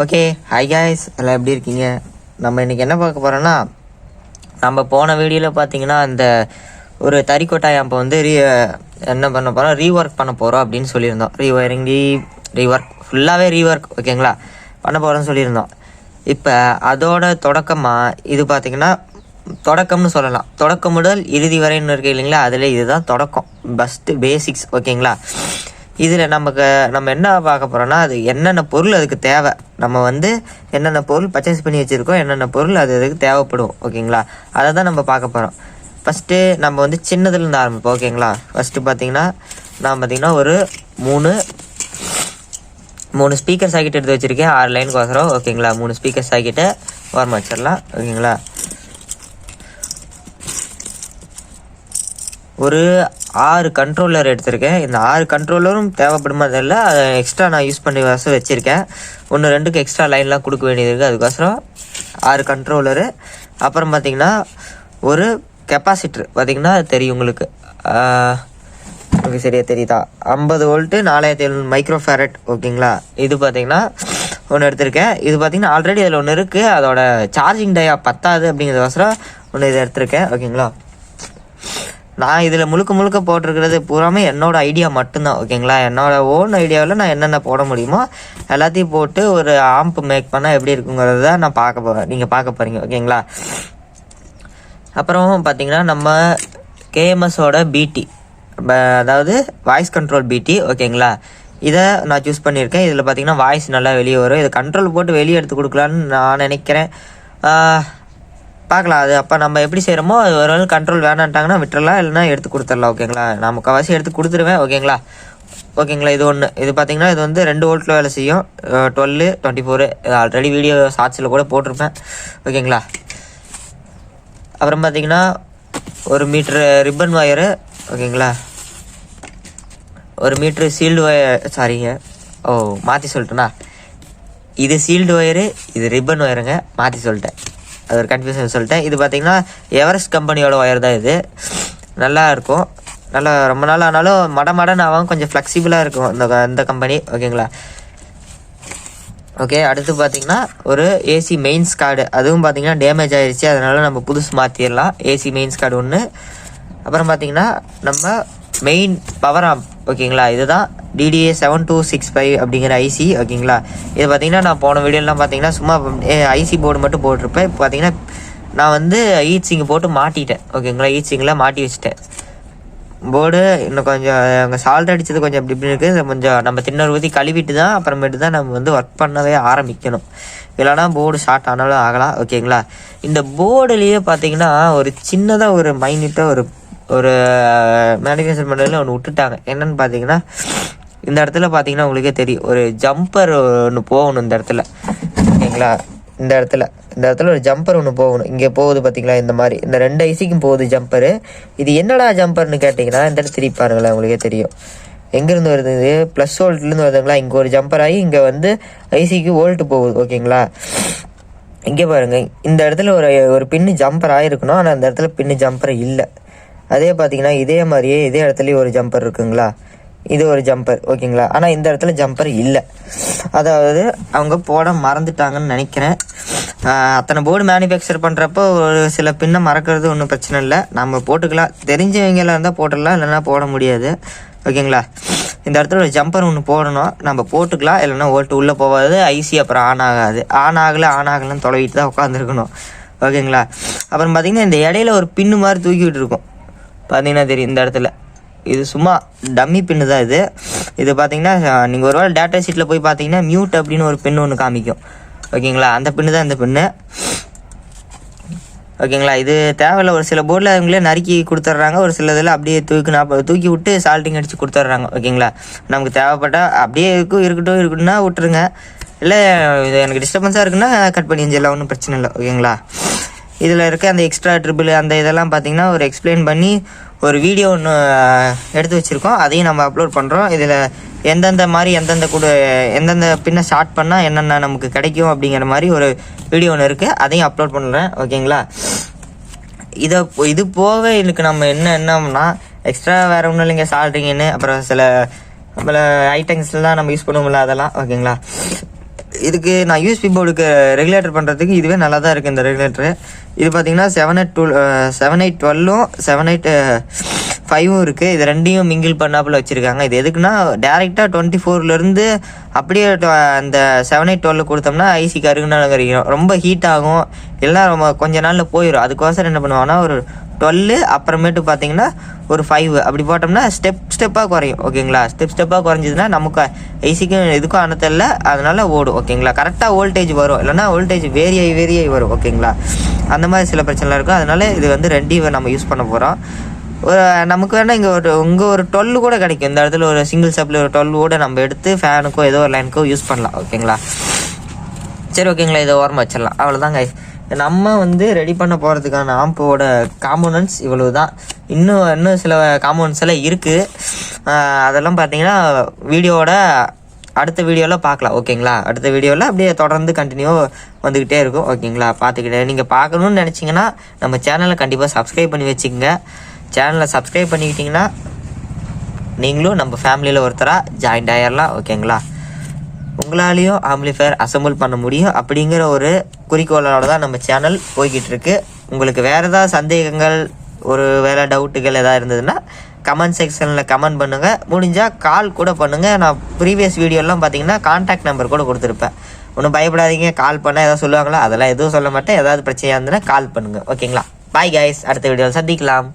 Okay hi guys எல்லாம் எப்படி இருக்கீங்க? நம்ம இன்றைக்கி என்ன பார்க்க போகிறோன்னா நம்ம போன வீடியோவில் பார்த்தீங்கன்னா அந்த ஒரு தறிக்கொட்டாய் அப்போ வந்து ரீ என்ன பண்ண போகிறோம் ரீஒர்க் பண்ண போகிறோம் அப்படின்னு சொல்லியிருந்தோம். ரீவயரிங் ரீ ரீஒர்க் ஃபுல்லாகவே ரீஒர்க் ஓகேங்களா பண்ண போகிறோம்னு சொல்லியிருந்தோம். இப்போ அதோட தொடக்கமாக இது பார்த்திங்கன்னா தொடக்கம்னு சொல்லலாம். தொடக்கம் முதல் இறுதி வரைன்னு இருக்கு இல்லைங்களா? அதில் இதுதான் தொடக்கம். ஃபஸ்ட்டு பேசிக்ஸ் ஓகேங்களா இதில் நமக்கு நம்ம என்ன பார்க்க போகிறோம்னா அது என்னென்ன பொருள் அதுக்கு தேவை. நம்ம வந்து என்னென்ன பொருள் பர்ச்சேஸ் பண்ணி வச்சுருக்கோம் என்னென்ன பொருள் அது அதுக்கு தேவைப்படும் ஓகேங்களா? அதை தான் நம்ம பார்க்க போகிறோம் ஃபஸ்ட்டு நம்ம வந்து சின்னதுலேருந்து ஆரம்பிப்போம் ஓகேங்களா? ஃபஸ்ட்டு பார்த்தீங்கன்னா நான் பார்த்தீங்கன்னா ஒரு மூணு மூணு ஸ்பீக்கர் சாக்கெட் எடுத்து வச்சுருக்கேன். ஆறு லைனுக்கு வசரம் ஓகேங்களா? மூணு ஸ்பீக்கர் சாக்கெட்டை ஓரமாக வச்சிடலாம் ஓகேங்களா? ஒரு ஆறு கண்ட்ரோலர் எடுத்திருக்கேன். இந்த ஆறு கண்ட்ரோலரும் தேவைப்படுமா தெரியல. அதை எக்ஸ்ட்ரா நான் யூஸ் பண்ணி வசம் வச்சுருக்கேன். ஒன்று ரெண்டுக்கு எக்ஸ்ட்ரா லைன்லாம் கொடுக்க வேண்டியது இருக்குது அதுக்கோசரம் ஆறு கண்ட்ரோலரு அப்புறம் பார்த்தீங்கன்னா ஒரு கெப்பாசிட்டர் பார்த்தீங்கன்னா தெரியும் உங்களுக்கு. ஓகே உங்களுக்கு சரியா தெரியுதா? ஐம்பது வோல்ட்டு நாலாயிரத்தி எழுநூறு மைக்ரோ ஃபேரட் ஓகேங்களா? இது பார்த்திங்கன்னா ஒன்று எடுத்திருக்கேன். இது பார்த்தீங்கன்னா ஆல்ரெடி அதில் ஒன்று இருக்குது அதோட சார்ஜிங் டயா பத்தாது அப்படிங்கிறதுக்கோசரம் ஒன்று இது எடுத்திருக்கேன். ஓகேங்களா? நான் இதில் முழுக்க முழுக்க போட்டிருக்கிறது பூராமே என்னோட ஐடியா மட்டும்தான் ஓகேங்களா என்னோட ஓன் ஐடியாவில் நான் என்னென்ன போட முடியுமோ எல்லாத்தையும் போட்டு ஒரு ஆம்ப் மேக் பண்ணால் எப்படி இருக்குங்கிறத தான் நான் பார்க்க போகிறேன் நீங்கள் பார்க்க போகிறீங்க ஓகேங்களா அப்புறம் பார்த்தீங்கன்னா நம்ம கேஎம்எஸோட பிடி அதாவது வாய்ஸ் கண்ட்ரோல் பிடி ஓகேங்களா இதை நான் சூஸ் பண்ணியிருக்கேன். இதில் பார்த்தீங்கன்னா வாய்ஸ் நல்லா வெளியே வரும். இதை கண்ட்ரோல் போட்டு வெளியே எடுத்து கொடுக்கலான்னு நான் நினைக்கிறேன். பார்க்கலாம். அது அப்போ நம்ம எப்படி செய்கிறோமோ அது ஒரு கண்ட்ரோல் வேணான்ட்டாங்கன்னா விட்டுறலாம். இல்லைன்னா எடுத்து கொடுத்துடலாம் ஓகேங்களா? நான் முக்கால்வாசி எடுத்து கொடுத்துருவேன் ஓகேங்களா? ஓகேங்களா இது ஒன்று இது பார்த்தீங்கன்னா இது வந்து ரெண்டு வோல்ட்டில் வேலை செய்யும். Twelve twenty four already video ஷார்ட்ஸில் கூட போட்டிருப்பேன். ஓகேங்களா? அப்புறம் பார்த்தீங்கன்னா ஒரு மீட்ரு ரிப்பன் ஒயரு ஓகேங்களா? ஒரு மீட்ரு சீல்டு ஒயர் சாரிங்க ஓ மாற்றி சொல்லிட்டேனா? இது சீல்டு ஒயரு இது ரிப்பன் ஒயருங்க மாற்றி சொல்லிட்டேன். அது ஒரு கன்ஃபியூஷன் சொல்லிட்டேன். இது பார்த்தீங்கன்னா எவரெஸ்ட் கம்பெனியோட ஒயர் தான் இது. நல்லா இருக்கும். நல்லா ரொம்ப நாள் ஆனாலும் மட மடன்னு ஆகும் கொஞ்சம் ஃப்ளெக்சிபிளாக இருக்கும் இந்த இந்த கம்பெனி ஓகேங்களா ஓகே அடுத்து பார்த்தீங்கன்னா ஒரு ஏசி மெயின்ஸ் கார்டு அதுவும் பார்த்தீங்கன்னா டேமேஜ் ஆகிருச்சு அதனால் நம்ம புதுசு மாற்றிடலாம் ஏசி மெயின்ஸ் கார்டு ஒன்று அப்புறம் பார்த்தீங்கன்னா நம்ம மெயின் பவர் ஆப் ஓகேங்களா இதுதான் TDA seven two six five அப்படிங்கிற ஐசி ஓகேங்களா இது பார்த்தீங்கன்னா நான் போன வீடியோலாம் பார்த்தீங்கன்னா சும்மா ஐசி போர்டு மட்டும் போட்டிருப்பேன். இப்போ பார்த்தீங்கன்னா நான் வந்து ஈச்சிங்கு போட்டு மாட்டிட்டேன் ஓகேங்களா ஈச்சிங்கில் மாட்டி வச்சுட்டேன். போர்டு இன்னும் கொஞ்சம் அங்கே சால்ட் அடித்தது கொஞ்சம் இப்படி இப்படி இருக்குது கொஞ்சம் நம்ம திண்ணூறு ஊற்றி கழுவிட்டு தான் அப்புறமேட்டு தான் நம்ம வந்து ஒர்க் பண்ணவே ஆரம்பிக்கணும். இல்லைனா போர்டு ஷார்ட் ஆனாலும் ஆகலாம் ஓகேங்களா இந்த போர்டுலேயே பார்த்தீங்கன்னா ஒரு சின்னதாக ஒரு மைனியூட்டாக ஒரு ஒரு மேனுஃபேக்சர் பண்ணுறதுல ஒன்று விட்டுட்டாங்க. என்னன்னு பார்த்தீங்கன்னா இந்த இடத்துல பார்த்தீங்கன்னா உங்களுக்கே தெரியும். ஒரு ஜம்பர் ஒன்று போகணும் இந்த இடத்துல. ஓகேங்களா? இந்த இடத்துல. இந்த இடத்துல ஒரு ஜம்பர் ஒன்று போகணும். இங்கே போகுது பார்த்தீங்களா இந்த மாதிரி. இந்த ரெண்டு ஐசிக்கும் போகுது ஜம்பரு இது என்னடா ஜம்பர்னு கேட்டிங்கன்னா இந்த இடத்துல திருப்பி பாருங்களேன் உங்களுக்கே தெரியும். எங்கேருந்து வருது? இது ப்ளஸ் வோல்ட்லேருந்து வருதுங்களா? இங்கே ஒரு ஜம்பர் ஆகி இங்கே வந்து ஐசிக்கு வோல்ட்டு போகுது. ஓகேங்களா? இங்கே பாருங்க. இந்த இடத்துல ஒரு ஒரு பின்னு ஜம்பர் ஆகிருக்கணும் ஆனால் அந்த இடத்துல பின்னு ஜம்பர் இல்லை. அதே பார்த்தீங்கன்னா இதே மாதிரியே இதே இடத்துலையும் ஒரு ஜம்பர் இருக்குங்களா? இது ஒரு ஜம்பர் ஓகேங்களா? ஆனால் இந்த இடத்துல ஜம்பர் இல்லை. அதாவது அவங்க போட மறந்துட்டாங்கன்னு நினைக்கிறேன். அத்தனை போர்டு மேனுஃபேக்சர் பண்ணுறப்போ ஒரு சில பின்னை மறக்கிறது ஒன்றும் பிரச்சனை இல்லை. நம்ம போட்டுக்கலாம். தெரிஞ்சவங்களாக இருந்தால் போட்டுடலாம் இல்லைன்னா போட முடியாது. ஓகேங்களா? இந்த இடத்துல ஒரு ஜம்பர் ஒன்று போடணும். நம்ம போட்டுக்கலாம் இல்லைன்னா ஓட்டு உள்ளே போகாது. ஐசி அப்புறம் ஆன் ஆகாது. ஆன் ஆகலை ஆன் ஆகலைன்னு தொலைவிட்டு தான் உட்காந்துருக்கணும் ஓகேங்களா? அப்புறம் பார்த்தீங்கன்னா இந்த இடையில ஒரு பின்னு மாதிரி தூக்கிட்டு இருக்கும். பார்த்தீங்கன்னா தெரியும் இந்த இடத்துல. இது சும்மா டம்மி பின்னு தான் இது. இது பார்த்தீங்கன்னா நீங்கள் ஒரு வேளை டேட்டா ஷீட்டில் போய் பார்த்தீங்கன்னா மியூட் அப்படின்னு ஒரு பின்னு ஒன்று காமிக்கும். ஓகேங்களா? அந்த பின்னு தான் இந்த பின்னு ஓகேங்களா? இது தேவையில்ல. ஒரு சில போர்டில் அவங்களே நறுக்கி கொடுத்துட்றாங்க ஒரு சில இதில் அப்படியே தூக்கி நான் தூக்கி விட்டு சால்ட்டிங் அடித்து கொடுத்துட்றாங்க ஓகேங்களா? நமக்கு தேவைப்பட்டால் அப்படியே இருக்கும் இருக்கட்டும் இருக்கட்டும்னா விட்டுருங்க. இல்லை இது எனக்கு டிஸ்டர்பன்ஸாக இருக்குன்னா கட் பண்ணி எஞ்சிடலாம் ஒன்றும் பிரச்சனை இல்லை. ஓகேங்களா? இதில் இருக்க அந்த எக்ஸ்ட்ரா ட்ரிபிள் அந்த இதெல்லாம் பார்த்தீங்கன்னா ஒரு எக்ஸ்பிளைன் பண்ணி ஒரு வீடியோ ஒன்று எடுத்து வச்சுருக்கோம். அதையும் நம்ம அப்லோட் பண்ணுறோம் இதில் எந்தெந்த மாதிரி எந்தெந்த கூட எந்தெந்த பின்ன ஸ்டார்ட் பண்ணால் என்னென்ன நமக்கு கிடைக்கும் அப்படிங்கிற மாதிரி ஒரு வீடியோ ஒன்று இருக்குது அதையும் அப்லோட் பண்ணுறேன் ஓகேங்களா? இதை இது போக எனக்கு நம்ம என்ன என்னம்னா எக்ஸ்ட்ரா வேறு ஒன்றும் இல்லைங்க சால்ட்ரிங்கன்னு அப்புறம் சில நம்மள ஐட்டம்ஸ்லாம் நம்ம யூஸ் பண்ணுவோம்ல அதெல்லாம். ஓகேங்களா? இதுக்கு நான் யூஎஸ்பி போர்டுக்கு ரெகுலேட்டர் பண்ணுறதுக்கு இதுவே நல்லா தான் இருக்குது இந்த ரெகுலேட்டரு இது பார்த்தீங்கன்னா seven eight twelve seven eight டுவெல்லும் seven eight ஃபைவும் இருக்குது இது ரெண்டையும் மிங்கிள் பண்ணாப்பில் வச்சுருக்காங்க. இது எதுக்குன்னா டேரெக்டாக டுவெண்ட்டி ஃபோர்லேருந்து அப்படியே ட- அந்த செவன் எயிட் டுவெல் கொடுத்தோம்னா ஐசி கருகுனால கறிக்கும் ரொம்ப ஹீட் ஆகும். எல்லாம் ரொம்ப கொஞ்ச நாளில் போயிடும் அதுக்கோசரம் என்ன பண்ணுவாங்கன்னா ஒரு டுவெல்லு அப்புறமேட்டு பார்த்தீங்கன்னா ஒரு ஃபைவ் அப்படி போட்டோம்னா ஸ்டெப் ஸ்டெப்பாக குறையும். ஓகேங்களா ஸ்டெப் ஸ்டெப்பாக குறைஞ்சதுன்னா நமக்கு ஐசிக்கும் இதுக்கும் அனுத்தல அதனால் ஓடும். ஓகேங்களா கரெக்டாக வோல்டேஜ் வரும். இல்லைன்னா வோல்டேஜ் வேரியாகி வேரியாகி வரும். ஓகேங்களா அந்த மாதிரி சில பிரச்சனைலாம் இருக்கும். அதனால் இது வந்து ரெண்டையும் நம்ம யூஸ் பண்ண போகிறோம் ஒரு நமக்கு வேணால் இங்கே ஒரு இங்கே ஒரு டுவெல் கூட கிடைக்கும். இந்த இடத்துல ஒரு சிங்கிள் சப்ளை ஒரு டுவெல் கூட நம்ம எடுத்து ஃபேனுக்கோ ஏதோ ஒரு லைனுக்கோ யூஸ் பண்ணலாம். ஓகேங்களா சரி ஓகேங்களா இதை ஓரமாக வச்சிடலாம். அவ்வளோதாங்க நம்ம வந்து ரெடி பண்ண போகிறதுக்கான ஆம்போட காம்போனன்ட்ஸ் இவ்வளவு தான் இன்னும் இன்னும் சில காம்போனன்ட்ஸ் எல்லாம் இருக்குது அதெல்லாம் பார்த்தீங்கன்னா வீடியோவோட அடுத்த வீடியோவில் பார்க்கலாம். ஓகேங்களா அடுத்த வீடியோவில் அப்படியே தொடர்ந்து கண்டினியூ வந்துக்கிட்டே இருக்கும். ஓகேங்களா பார்த்துக்கிட்டே நீங்கள் பார்க்கணுன்னு நினச்சிங்கன்னா நம்ம சேனலை கண்டிப்பாக சப்ஸ்கிரைப் பண்ணி வச்சுக்கோங்க. சேனலை சப்ஸ்கிரைப் பண்ணிக்கிட்டிங்கன்னா நீங்களும் நம்ம ஃபேமிலியில் ஒருத்தராக ஜாயின்ட் ஆயிடலாம் ஓகேங்களா உங்களாலேயும் ஆம்பிளிஃபயர் அசம்பிள் பண்ண முடியும். அப்படிங்கிற ஒரு குறிக்கோளோட தான் நம்ம சேனல் போய்கிட்டு இருக்கு உங்களுக்கு வேறு ஏதாவது சந்தேகங்கள் ஒரு வேலை டவுட்டுகள் எதாவது இருந்ததுன்னா கமெண்ட் செக்ஷனில் கமெண்ட் பண்ணுங்கள் முடிஞ்சால் கால் கூட பண்ணுங்கள் நான் ப்ரீவியஸ் வீடியோலாம் பார்த்தீங்கன்னா கான்டாக்ட் நம்பர் கூட கொடுத்துருப்பேன். ஒன்றும் பயப்படாதீங்க. கால் பண்ணால் எதாவது சொல்லுவாங்களா? அதெல்லாம் எதுவும் சொல்ல மாட்டேன். ஏதாவது பிரச்சனையாக இருந்ததுன்னா கால் பண்ணுங்கள் ஓகேங்களா பாய் கைஸ் அடுத்த வீடியோவில் சந்திக்கலாம்.